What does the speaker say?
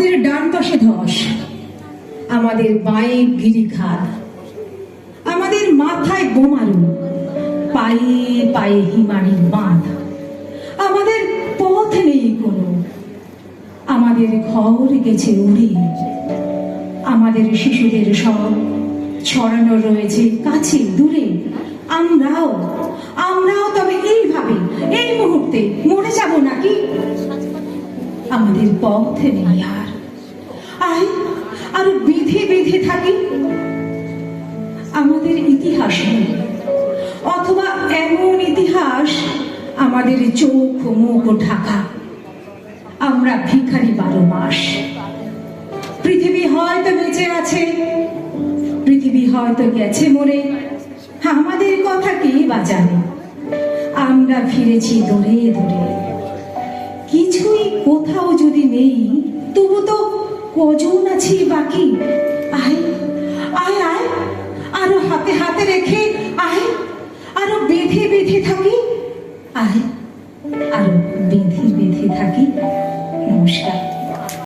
আমাদের ডান পাশে ধস, আমাদের বাঁয়ে গিরিখাত আমাদের মাথায় বোমারু পায়ে পায়ে হিমানির বাঁধ, আমাদের পথ নেই কোনো, আমাদের ঘর গেছে উড়ে, আমাদের শিশুদের সব ছড়ানো রয়েছে কাছে দূরে, আমরাও আমরাও তবে এইভাবে, এই মুহূর্তে মরে যাব নাকি? আমাদের পথ নেই আর। আর বেঁধে বেঁধে থাকি? আমাদের ইতিহাস অথবা এমন ইতিহাস আমাদের চোখ, মুখ, ঢাকা। আমরা ভিখারি বারো মাস। পৃথিবী হয়তো বেঁচে আছে, পৃথিবী হয়তো গেছে মরে। আমাদের কথা কে বা জানে? আমরা ফিরেছি দূরে দূরে। কিছুই কোথাও যদি নেই, তবু তো কজন আছি বাকি। আয় আয় আয়। আরও হাতে হাতে রেখে আয় আরও বেঁধে বেঁধে থাকি। আয় আরও বেঁধে বেঁধে থাকি। নমস্কার।